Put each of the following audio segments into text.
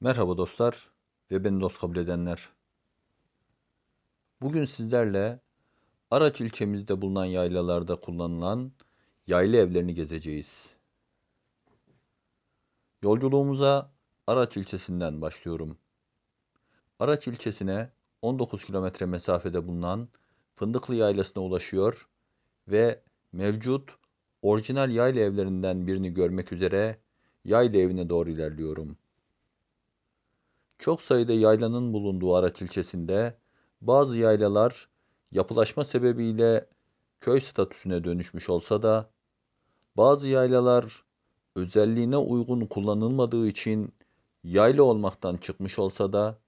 Merhaba dostlar ve beni dost kabul edenler. Bugün sizlerle Araç ilçemizde bulunan yaylalarda kullanılan yayla evlerini gezeceğiz. Yolculuğumuza Araç ilçesinden başlıyorum. Araç ilçesine 19 kilometre mesafede bulunan Fındıklı Yaylası'na ulaşıyor ve mevcut orijinal yayla evlerinden birini görmek üzere yayla evine doğru ilerliyorum. Çok sayıda yaylanın bulunduğu Araç ilçesinde bazı yaylalar yapılaşma sebebiyle köy statüsüne dönüşmüş olsa da bazı yaylalar özelliğine uygun kullanılmadığı için yayla olmaktan çıkmış olsa da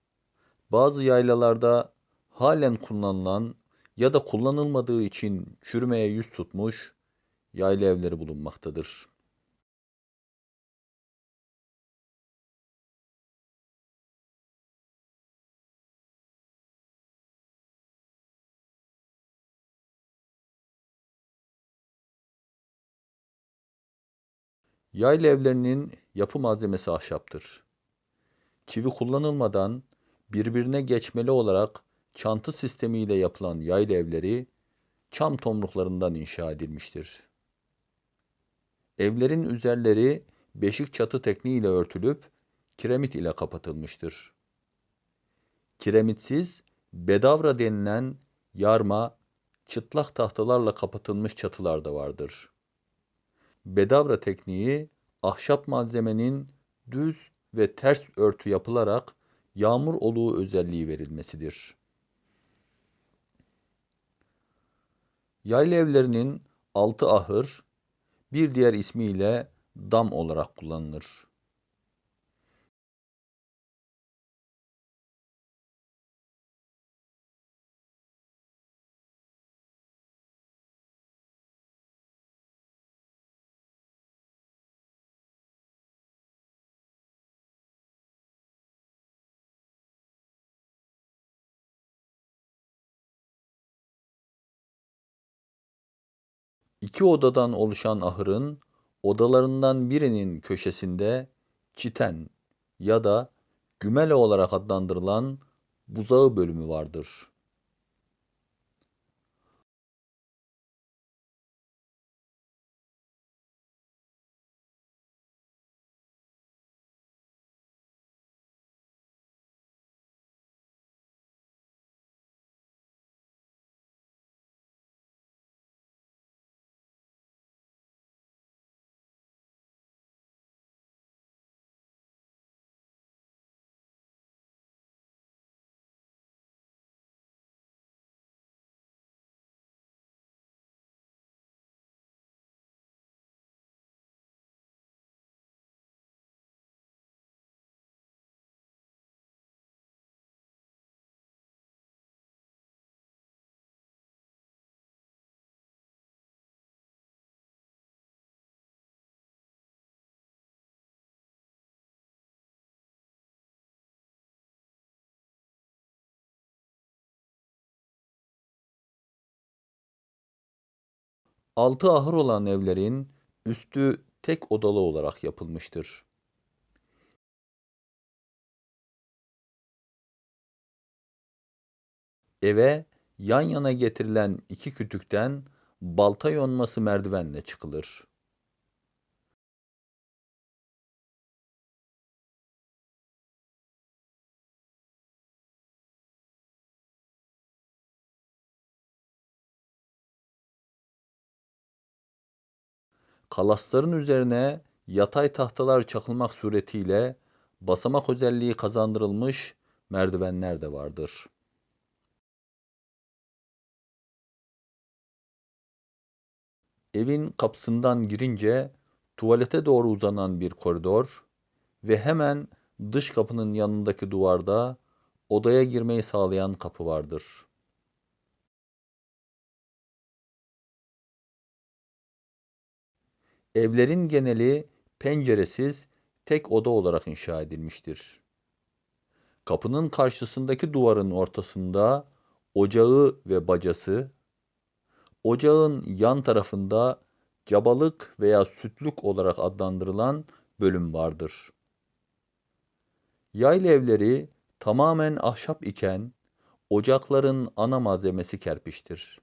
bazı yaylalarda halen kullanılan ya da kullanılmadığı için çürümeye yüz tutmuş yayla evleri bulunmaktadır. Yayla evlerinin yapı malzemesi ahşaptır. Çivi kullanılmadan birbirine geçmeli olarak çantı sistemiyle yapılan yayla evleri çam tomruklarından inşa edilmiştir. Evlerin üzerleri beşik çatı tekniğiyle örtülüp kiremit ile kapatılmıştır. Kiremitsiz bedavra denilen yarma, çıtlak tahtalarla kapatılmış çatılar da vardır. Bedavra tekniği ahşap malzemenin düz ve ters örtü yapılarak yağmur oluğu özelliği verilmesidir. Yayla evlerinin altı ahır bir diğer ismiyle dam olarak kullanılır. İki odadan oluşan ahırın odalarından birinin köşesinde çiten ya da gümele olarak adlandırılan buzağı bölümü vardır. Altı ahır olan evlerin üstü tek odalı olarak yapılmıştır. Eve yan yana getirilen iki kütükten balta yonması merdivenle çıkılır. Kalasların üzerine yatay tahtalar çakılmak suretiyle basamak özelliği kazandırılmış merdivenler de vardır. Evin kapısından girince tuvalete doğru uzanan bir koridor ve hemen dış kapının yanındaki duvarda odaya girmeyi sağlayan kapı vardır. Evlerin geneli penceresiz tek oda olarak inşa edilmiştir. Kapının karşısındaki duvarın ortasında ocağı ve bacası, ocağın yan tarafında cabalık veya sütlük olarak adlandırılan bölüm vardır. Yayla evleri tamamen ahşap iken ocakların ana malzemesi kerpiçtir.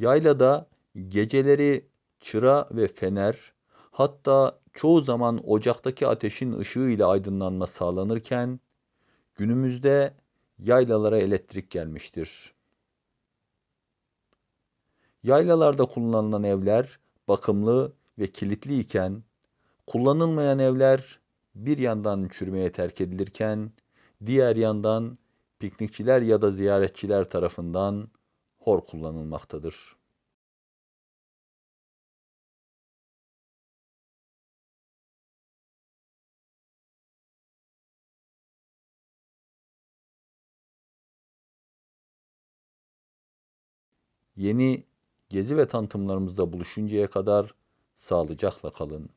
Yaylada geceleri çıra ve fener, hatta çoğu zaman ocaktaki ateşin ışığıyla aydınlanma sağlanırken, günümüzde yaylalara elektrik gelmiştir. Yaylalarda kullanılan evler bakımlı ve kilitli iken, kullanılmayan evler bir yandan çürümeye terk edilirken, diğer yandan piknikçiler ya da ziyaretçiler tarafından hor kullanılmaktadır. Yeni gezi ve tanıtımlarımızda buluşuncaya kadar sağlıcakla kalın.